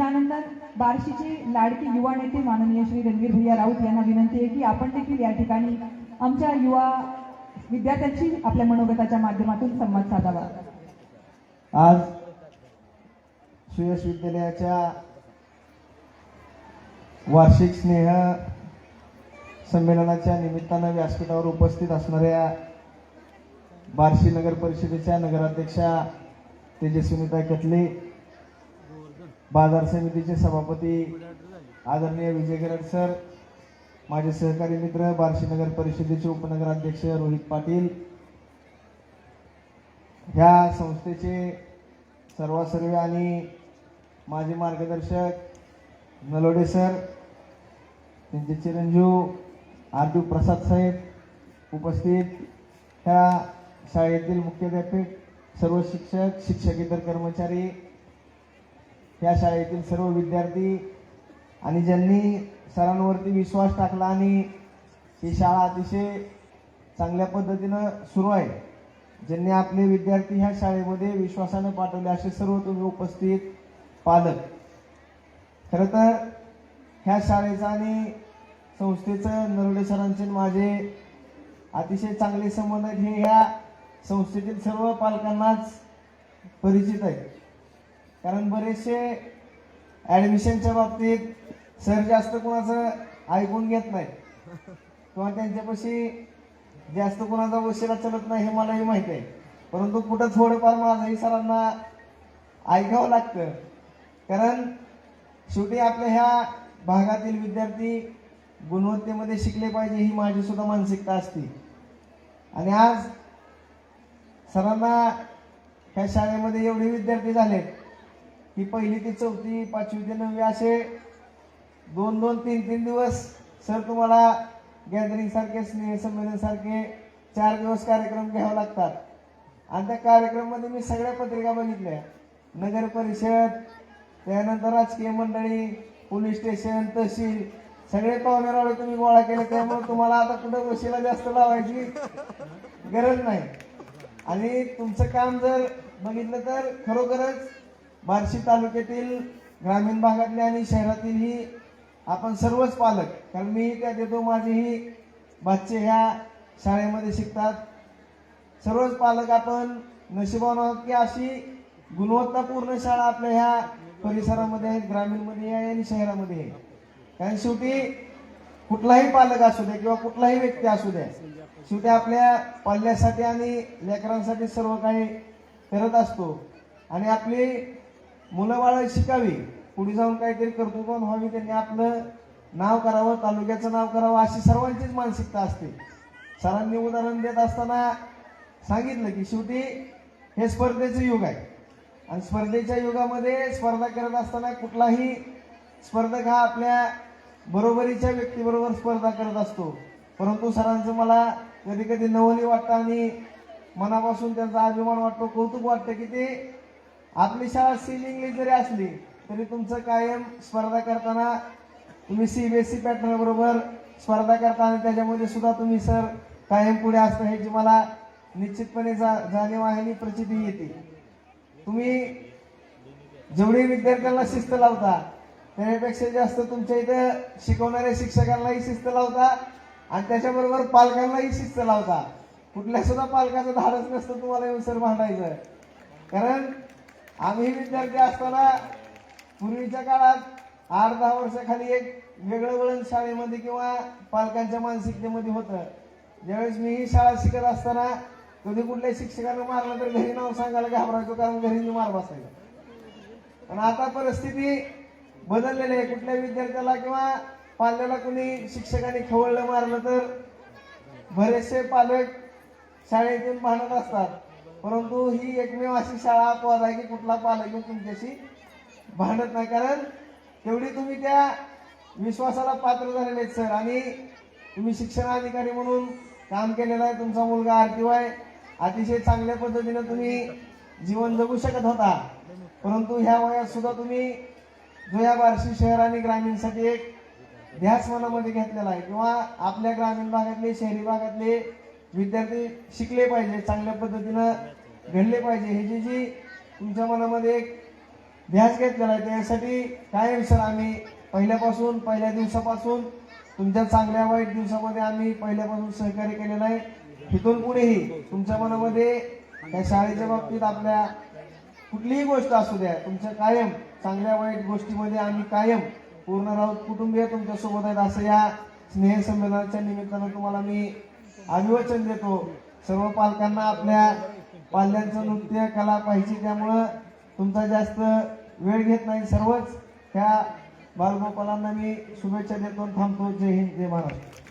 त्यानंतर बार्शीचे लाडके युवा नेते माननीय श्री रणवीर भैया राऊत यांना विनंती आहे की आपण देखील या ठिकाणी आमच्या युवा विद्यार्थ्यांशी आपल्या मनोगताच्या माध्यमातून संवाद साधावा. आज सुयश विद्यालयाच्या वार्षिक स्नेह संमेलनाच्या निमित्तानं व्यासपीठावर उपस्थित असणाऱ्या बार्शी नगर परिषदेच्या नगराध्यक्षा तेजस्विनीता कटले बाजार समितीचे सभापती आदरणीय विजय गरड सर माझे सहकारी मित्र बार्शी नगर परिषदेचे उपनगराध्यक्ष रोहित पाटील ह्या संस्थेचे सर्वासर्वे आणि माझे मार्गदर्शक नलोडे सर त्यांचे चिरंजीव आरटी प्रसाद साहेब उपस्थित ह्या शाळेतील मुख्याध्यापक सर्व शिक्षक शिक्षकेतर कर्मचारी या शाळेतील सर्व विद्यार्थी आणि ज्यांनी सरांवरती विश्वास टाकला आणि ही शाळा अतिशय चांगल्या पद्धतीनं सुरू आहे ज्यांनी आपले विद्यार्थी ह्या शाळेमध्ये विश्वासानं पाठवले असे सर्व तुम्ही उपस्थित पालक. खरं तर ह्या शाळेचं आणि संस्थेचं नरवडे सरांचे माझे अतिशय चांगले संबंध आहेत हे ह्या संस्थेतील सर्व पालकांनाच परिचित आहे कारण बरेचसे ॲडमिशनच्या बाबतीत सर जास्त कोणाचं ऐकून घेत नाही. किंवा त्यांच्यापाशी जास्त कोणाचा वशिला चलत नाही हे मलाही माहीत आहे. परंतु कुठं थोडंफार माझंही सरांना ऐकावं लागतं. कारण शेवटी आपल्या ह्या भागातील विद्यार्थी गुणवत्तेमध्ये शिकले पाहिजे ही माझी सुद्धा मानसिकता असते. आणि आज सरांना ह्या शाळेमध्ये एवढे विद्यार्थी झालेत ही पहिली ते चौथी पाचवी ते नववी असे दोन दोन तीन तीन दिवस सर तुम्हाला गॅदरिंग सारखे स्नेह संमेलन सारखे चार दिवस कार्यक्रम घ्यावे लागतात. आणि त्या कार्यक्रमामध्ये मी सगळ्या पत्रिका बघितल्या. नगर परिषद त्यानंतर राजकीय मंडळी पोलीस स्टेशन तहसील सगळे पाहुणे तुम्ही गोळा केले त्यामुळे तुम्हाला आता कुठं गोष्टीला जास्त लावायची गरज नाही. आणि तुमचं काम जर बघितलं तर खरोखरच बार्शी तालुक्यातील ग्रामीण भागातले आणि शहरातील ही आपण सर्वच पालक कारण मीही त्यात येतो माझेही बच्चे ह्या शाळेमध्ये शिकतात. सर्वच पालक आपण नशिबान आहोत की अशी गुणवत्तापूर्ण शाळा आपल्या ह्या परिसरामध्ये आहेत ग्रामीणमध्ये आहे आणि शहरामध्ये आहे. कारण शेवटी कुठलाही पालक असू द्या किंवा कुठलाही व्यक्ती असू द्या शेवटी आपल्या पाल्यासाठी आणि लेकरांसाठी सर्व काही करत असतो. आणि आपली मुलं बाळ शिकावी. पुढे जाऊन काहीतरी कर्तृत्वान व्हावी त्यांनी आपलं नाव करावं तालुक्याचं नाव करावं अशी सर्वांचीच मानसिकता असते. सरांनी उदाहरण देत असताना सांगितलं की शेवटी हे स्पर्धेचं युग आहे. आणि स्पर्धेच्या युगामध्ये स्पर्धा करत असताना कुठलाही स्पर्धक हा आपल्या बरोबरीच्या व्यक्तीबरोबर स्पर्धा करत असतो. परंतु सरांचं मला कधी कधी नवली वाटतं आणि मनापासून त्यांचा अभिमान वाटतो कौतुक वाटतं की ते आपली शाळा सिलिंगली जरी असली तरी तुमचं कायम स्पर्धा करताना तुम्ही सीबीएसई पॅटर्न बरोबर स्पर्धा करता आणि त्याच्यामध्ये सुद्धा तुम्ही सर कायम पुढे असता ह्याची मला निश्चितपणे जा जाणीव आहे आणि प्रचिती येते. तुम्ही जेवढे विद्यार्थ्यांना शिस्त लावता त्याच्यापेक्षा जास्त तुमच्या इथं शिकवणाऱ्या शिक्षकांनाही शिस्त लावता आणि त्याच्याबरोबर पालकांनाही शिस्त लावता. कुठल्या सुद्धा पालकाचं धाडच नसतं तुम्हाला येऊन सर भांडायचं. कारण आम्ही विद्यार्थी असताना पूर्वीच्या काळात आठ दहा वर्षाखाली एक वेगळं वळण शाळेमध्ये किंवा पालकांच्या मानसिकतेमध्ये होतं. ज्यावेळेस मी ही शाळा शिकत असताना कधी कुठल्या शिक्षकानं मारलं तर घरी नाव सांगायला घाबरायचो कारण घरी मी मार बसायचा. पण आता परिस्थिती बदललेली आहे. कुठल्या विद्यार्थ्याला किंवा पाल्याला कुणी शिक्षकाने खवळलं मारलं तर बरेचसे पालक शाळेतून पाहत असतात. परंतु ही एकमेव अशी शाळा अपवाद आहे की कुठला पालक तुमच्याशी भांडत नाही. कारण तेवढी तुम्ही त्या विश्वासाला पात्र झालेले आहेत सर. आणि तुम्ही शिक्षण अधिकारी म्हणून काम केलेलं आहे. तुमचा मुलगा आर टी वाय अतिशय चांगल्या पद्धतीनं तुम्ही जीवन जगू शकत होता. परंतु ह्या वयात सुद्धा तुम्ही जो या बार्शी शहर आणि ग्रामीणसाठी एक ध्यास मनामध्ये घेतलेला आहे. किंवा आपल्या ग्रामीण भागातले शहरी भागातले विद्यार्थी शिकले पाहिजे चांगल्या पद्धतीनं घडले पाहिजे. हे जी जी तुमच्या मनामध्ये एक ध्यास घेतलेला आहे त्यासाठी कायम सर आम्ही? पहिल्यापासून पहिल्या दिवसापासून तुमच्या चांगल्या वाईट दिवसामध्ये आम्ही पहिल्यापासून सहकार्य केलेलं आहे. तिथून पुढेही तुमच्या मनामध्ये त्या शाळेच्या बाबतीत आपल्या कुठलीही गोष्ट असू द्या तुमच्या कायम चांगल्या वाईट गोष्टीमध्ये आम्ही कायम पूर्ण राऊत कुटुंबीय तुमच्यासोबत आहेत असं या स्नेहसंमेलनाच्या निमित्तानं तुम्हाला मी अभिवचन देतो. सर्व पालकांना आपल्या पाल्यांचं नृत्य कला पाहिजे त्यामुळं तुमचा जास्त वेळ घेत नाही सर्वच. ह्या बालगोपालांना मी शुभेच्छा देतो थांबतो. जय हिंद जय महाराष्ट्र.